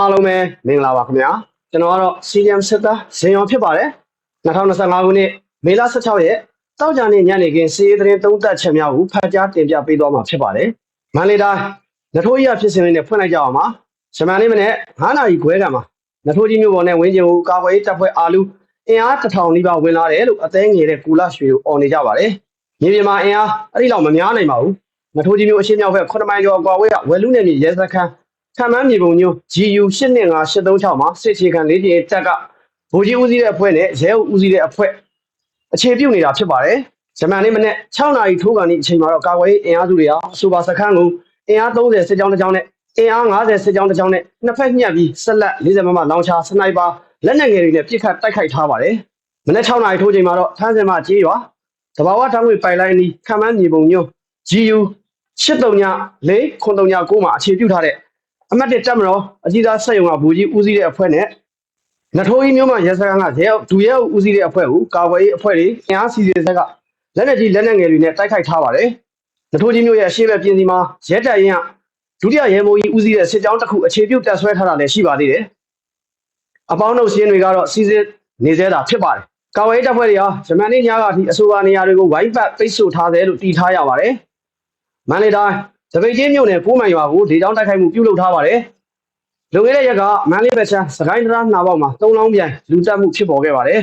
အားလုံးပဲမင်္ဂလာပါခင်ဗျာကျွန်တော်ကတော့ CM စစ်သားဇင်ရောင်ဖြစ်ပါတယ်2025ခုနှစ်မေလ16ရက်တောက်ကြနေ့ညနေခင်းစီးရီးသတင်းသုံးသက်ချက်များကိုဖတ်ကြားတင်ပြပေးသွားမှာဖြစ်ပါတယ်မန္တလေးတိုင်းနထိုးကြီးရဖြစ်စဉ်လေးနဲ့ဖွင့်လိုက်ကြအောင်ပါဂျမန်လေးမနေ့9နာရီခွဲကမှာနထိုးကြီးမြို့ပေါ်နဲ့ဝင်းကျင်ကိုကာကွယ်ရေးတပ်ဖွဲ့အာလူအင်အားတစ်ထောင်နီးပါးဝင်လာတယ်လို့အသေးငယ်တဲ့ကူလာရွှေကိုអော်နေကြပါတယ်မြေပြင်မှာအင်အားအဲ့ဒီလောက်မများနိုင်ပါဘူးနထိုးကြီးမြို့အရှေ့မြောက်ဘက်9မိုင်ကျော်ကွာဝေးကဝယ်လူနယ်မြေရဲစခန်း ခံမှန်းမြေပုံညို GU 825 836မှာစစ်ချေခံလေးကျင်းတက်ကဗိုလ်ကြီးဦးစီးတဲ့အဖွဲ့နဲ့ရဲအုပ်ဦးစီးတဲ့အဖွဲ့အခြေပြုနေတာဖြစ်ပါတယ်။ဂျမန်လေးမနေ့6နာရီထိုးကန်ဒီအချိန်မှာတော့ကာကွယ်ရေးအင်အားစုတွေဟာအဆိုပါစခန်းကိုအင်အား30စစ်ကြောင်းတစ်ကြောင်းနဲ့အင်အား50စစ်ကြောင်းတစ်ကြောင်းနဲ့နှစ်ဖက်ညှပ်ပြီးဆက်လက်40မမလောင်ချာစနိုက်ပါလက်နက်ငယ်တွေနဲ့ပစ်ခတ်တိုက်ခိုက်ထားပါတယ်။မနေ့6နာရီထိုးချိန်မှာတော့ထန်းစင်မကြေးရွာတဘာဝတောင်းဝေပိုင်လိုင်းနီခံမှန်းမြေပုံညို GU 839 439မှာအခြေပြုထားတဲ့ အမတ်တစ်တက်မတော်အကြီးသားဆက်ယုံကဘူကြီးဦးစီးတဲ့အဖွဲ့နဲ့နထိုးကြီးမျိုးမှရဲစခန်းကရဲဒူရဲဦးစီးတဲ့အဖွဲ့ကိုကာကွယ်ရေးအဖွဲ့တွေအင်အားစီစဉ်ဆက်ကလက်နက်ကြီးလက်နက်ငယ်တွေနဲ့တိုက်ခိုက်ထားပါတယ်။နထိုးကြီးမျိုးရဲ့အရှိဘက်ပြင်စီမှာရဲတပ်ရင်ကဒုတိယရဲမိုးကြီးဦးစီးတဲ့စစ်ကြောင်းတစ်ခုအခြေပြုတက်ဆွဲထားတာလည်းရှိပါသေးတယ်။အပေါင်းတို့ရှင်းတွေကတော့စီစစ်နေသေးတာဖြစ်ပါတယ်။ကာကွယ်ရေးတပ်ဖွဲ့တွေဟာဂျမန်နေ့ညကအထိအဆိုပါနေရာတွေကိုဝိုင်းပတ်ပိတ်ဆို့ထားတယ်လို့တည်ထားရပါတယ်။မန္တလေးတိုင်း သပိတ်ချင်းမြို့နယ်ကိုးမိုင်ရွာကိုလေကြောင်းတိုက်ခိုက်မှုပြုလုပ်ထားပါတယ်။လွန်ခဲ့တဲ့ရက်ကမန္တလေးဘက်ချမ်းစကိုင်းတရာနှာပေါက်မှာ၃လောင်းပြိုင်လူတက်မှုဖြစ်ပေါ်ခဲ့ပါတယ်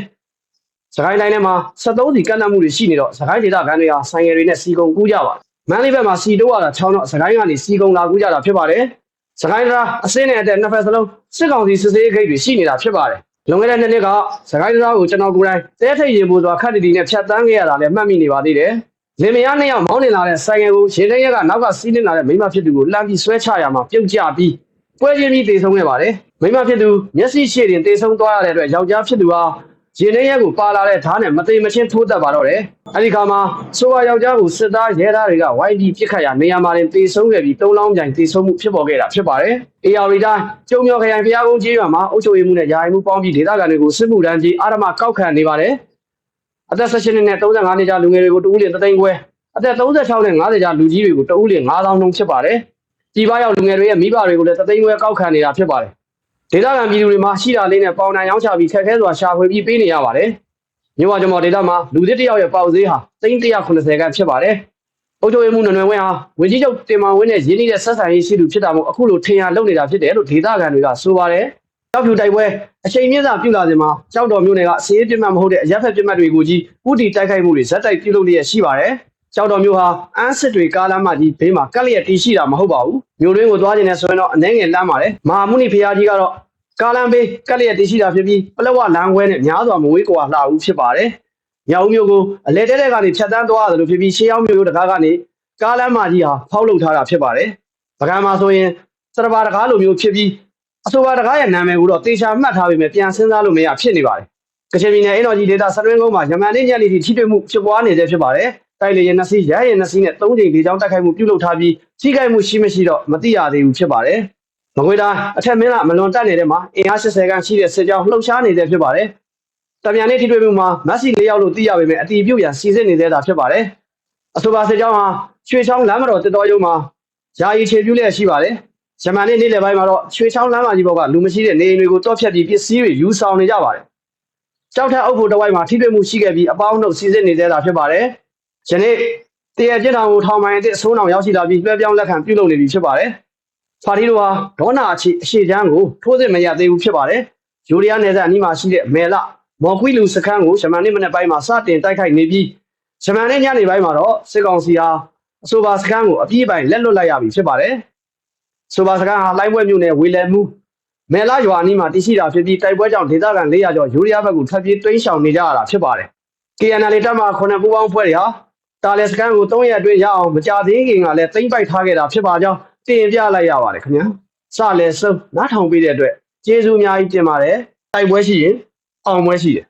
။စကိုင်းတိုင်းထဲမှာ73စီကန့်နှံ့မှုတွေရှိနေတော့စကိုင်းဒေသခံတွေဟာဆိုင်ငယ်တွေနဲ့စီကုံကူးကြပါတယ်။မန္တလေးဘက်မှာစီတိုးရတာ6တော့စကိုင်းကနေစီကုံလာကူးကြတာဖြစ်ပါတယ်။စကိုင်းတရာအစင်းနဲ့အတက်နှစ်ဖက်စလုံးစစ်ကောင်စီစစ်ဆေးဂိတ်တွေရှိနေတာဖြစ်ပါတယ်။လွန်ခဲ့တဲ့နှစ်နှစ်ကစကိုင်းတရာကိုကျွန်တော်ကိုယ်တိုင်တဲထိတ်ရင်ပူစွာခတ်တီတီနဲ့ဖြတ်တန်းခဲ့ရတာလည်းမှတ်မိနေပါသေးတယ်။ လင်မယားနှစ်ယောက်မောင်းနေလာတဲ့ဆိုင်ငယ်ကိုရေထဲရက်ကနောက်ကစီးနေလာတဲ့မိန်းမဖြစ်သူကိုလှမ်းပြီးဆွဲချရမှာပြုတ်ကျပြီးပွဲချင်းပြီးတေဆုံးခဲ့ပါတယ်။မိန်းမဖြစ်သူမျက်စိရှေ့တင်တေဆုံးသွားရတဲ့အတွက်ယောက်ျားဖြစ်သူဟာရေထဲရက်ကိုပါလာတဲ့ဓာတ်နဲ့မသိမချင်းထိုးတက်ပါတော့တယ်။အဲဒီခါမှာဆိုပါယောက်ျားကိုစစ်သားရဲသားတွေကဝိုင်းပြီးပြစ်ခတ်ရနေရာမှာတင်တေဆုံးခဲ့ပြီးသုံးလောင်းပြိုင်တေဆုံးမှုဖြစ်ပေါ်ခဲ့တာဖြစ်ပါတယ်။ AR တိုင်းကျုံမြော်ခရိုင်ဖျားကုန်းကျေးရွာမှာအုပ်ချုပ်ရေးမှုနဲ့ယာယီမှုပေါင်းပြီးဒေသခံတွေကိုစစ်မှုထမ်းကြီးအာရမကောက်ခံနေပါတယ်။ အသက်16နှစ်နဲ့35နှစ်ကြားလူငယ်တွေကိုတဦးလင်တသိန်းခွဲအသက်36နဲ့50ကြားလူကြီးတွေကိုတဦးလင်9000နှုန်းဖြစ်ပါတယ်။ဒီပါရောက်လူငယ်တွေရဲ့မိဘတွေကိုလည်းတသိန်းခွဲကောက်ခံနေတာဖြစ်ပါတယ်။ဒေသခံပြည်သူတွေမှာရှိတာလေးနဲ့ပေါင်တန်ရောင်းချပြီးခက်ခဲစွာရှာဖွေပြီးပေးနေရပါတယ်။မြို့ဝကျွန်တော်ဒေသမှာလူသစ်တစ်ယောက်ရဲ့ပေါက်ဈေးဟာ380ခန့်ဖြစ်ပါတယ်။အုပ်ချုပ်ရေးမှုနွယ်နွယ်ဝင်းဟာဝင်းကြီးချုပ်တင်မောင်ဝင်းနဲ့ရင်းနှီးတဲ့ဆက်ဆံရေးရှိသူဖြစ်တာမို့အခုလိုထင်ရလုပ်နေတာဖြစ်တယ်လို့ဒေသခံတွေကဆိုပါတယ်။ ကြောက်ဖြူတိုက်ပွဲအချိန်မြင့်စွာပြုလာစဉ်မှာကြောက်တော်မျိုးနယ်ကစီးရေးပြတ်မှတ်မဟုတ်တဲ့အရက်ဖက်ပြတ်မှတ်တွေကိုကြီးဥတီတိုက်ခိုက်မှုတွေဇက်တိုက်ပြုလုပ်လျက်ရှိပါတယ်။ကြောက်တော်မျိုးဟာအန်းစစ်တွေကားလမ်းမကြီးဘေးမှာကက်လျက်တီးရှိတာမဟုတ်ပါဘူး။မျိုးရင်းကိုသွားခြင်းနဲ့ဆိုရင်တော့အနှဲငယ်လမ်းပါတယ်။မဟာမုနိဖရာကြီးကတော့ကားလမ်းဘေးကက်လျက်တီးရှိတာဖြစ်ပြီးပလက်ဝလမ်းခွဲနဲ့များစွာမဝေးကွာလှဘူးဖြစ်ပါတယ်။မြောက်ဦးမျိုးကိုအလဲတဲတဲကနေဖြတ်တန်းသွားရတယ်လို့ဖြစ်ပြီးရှေးအောင်မျိုးတကားကနေကားလမ်းမကြီးဟာဖောက်လုပ်ထားတာဖြစ်ပါတယ်။ပကံမှာဆိုရင်စရပါတကားလိုမျိုးဖြစ်ပြီး အဆိုပါတကားရဲ့နာမည်ကိုတော့တေချာမှတ်ထားပေမဲ့ပြန်စဉ်းစားလို့မရဖြစ်နေပါတယ်။ကချင်ပြည်နယ်အင်တော်ကြီးဒေတာစတွင်းကုန်းမှာယမန်နေ့ညနေထိထိတွေ့မှုဖြစ်ပွားနေသေးဖြစ်ပါတယ်။တိုက်လေရင်နှစ်စီးရရင်နှစ်စီးနဲ့သုံးချိန်လေကြောင်းတိုက်ခိုက်မှုပြုလုပ်ထားပြီးထိခိုက်မှုရှိမရှိတော့မသိရသေးဘူးဖြစ်ပါတယ်။မကွေးတိုင်းအထက်မင်းလာမလွန်တက်နေတဲ့မှာအင်အား80ခန်းရှိတဲ့စစ်ကြောင်းလှုပ်ရှားနေသေးဖြစ်ပါတယ်။တမြန်နေ့ထိတွေ့မှုမှာမက်ဆီ၄ယောက်လို့သိရပေမဲ့အတီးပြုတ်ရန်စီစစ်နေသေးတာဖြစ်ပါတယ်။အဆိုပါစစ်ကြောင်းဟာရွှေချောင်းလမ်းမတော်တစ်တော်ရုံမှာယာယီခြေပြုလျက်ရှိပါတယ်။ ဂျမန်နေ့နေ့လယ်ပိုင်းမှာတော့ရွှေချောင်းလမ်းမကြီးဘောက်ကလူမရှိတဲ့နေအိမ်တွေကိုတောက်ဖြတ်ပြီးပစ္စည်းတွေယူဆောင်နေကြပါတယ်။ကြောက်ထက်အုပ်ဖို့တစ်ဝိုက်မှာထိတွေ့မှုရှိခဲ့ပြီးအပေါင်းတို့စီစစ်နေသေးတာဖြစ်ပါတယ်။ယနေ့တရပြစ်တော်ကိုထောင်မိုင်အစ်အဆိုးအောင်ရောက်ရှိလာပြီးလွှဲပြောင်းလက်ခံပြုလုပ်နေပြီဖြစ်ပါတယ်။ဖာတီတို့ဟာဒေါနာအချီအရှိချမ်းကိုထိုးစစ်မရသေးဘူးဖြစ်ပါတယ်။ယူရီးယားနယ်စပ်အနီးမှာရှိတဲ့မဲလမော်ကွီလူစခန်းကိုဂျမန်နေ့မနေ့ပိုင်းမှာစတင်တိုက်ခိုက်နေပြီးဂျမန်နေ့ညနေပိုင်းမှာတော့စစ်ကောင်စီဟာအဆိုပါစခန်းကိုအပြည့်အပိုင်လက်လွတ်လိုက်ရပြီဖြစ်ပါတယ်။ ဆိုပါစခန်းဟာလိုင်းပွဲမြို့နယ်ဝေလယ်မှုမဲလာရွာအနီးမှာတည်ရှိတာဖြစ်ပြီးတိုက်ပွဲကြောင့်ဒေသခံ400ကျော်ယူရီးယားဘက်ကိုထွက်ပြေးတွင်းရှောင်နေကြရတာဖြစ်ပါတယ်။ KNL တပ်မခုနှစ်ပူးပေါင်းဖွဲ့တွေဟာတာလီစကန်ကို3ရက်အတွင်းရအောင်မကြသေးခင်ကလည်းသိမ့်ပိုက်ထားခဲ့တာဖြစ်ပါကြောင်းတင်ပြလိုက်ရပါတယ်ခင်ဗျာစလဲစုံနားထောင်ပေးတဲ့အတွက်ကျေးဇူးအများကြီးတင်ပါတယ်တိုက်ပွဲရှိရင်အောင်ပွဲရှိတယ်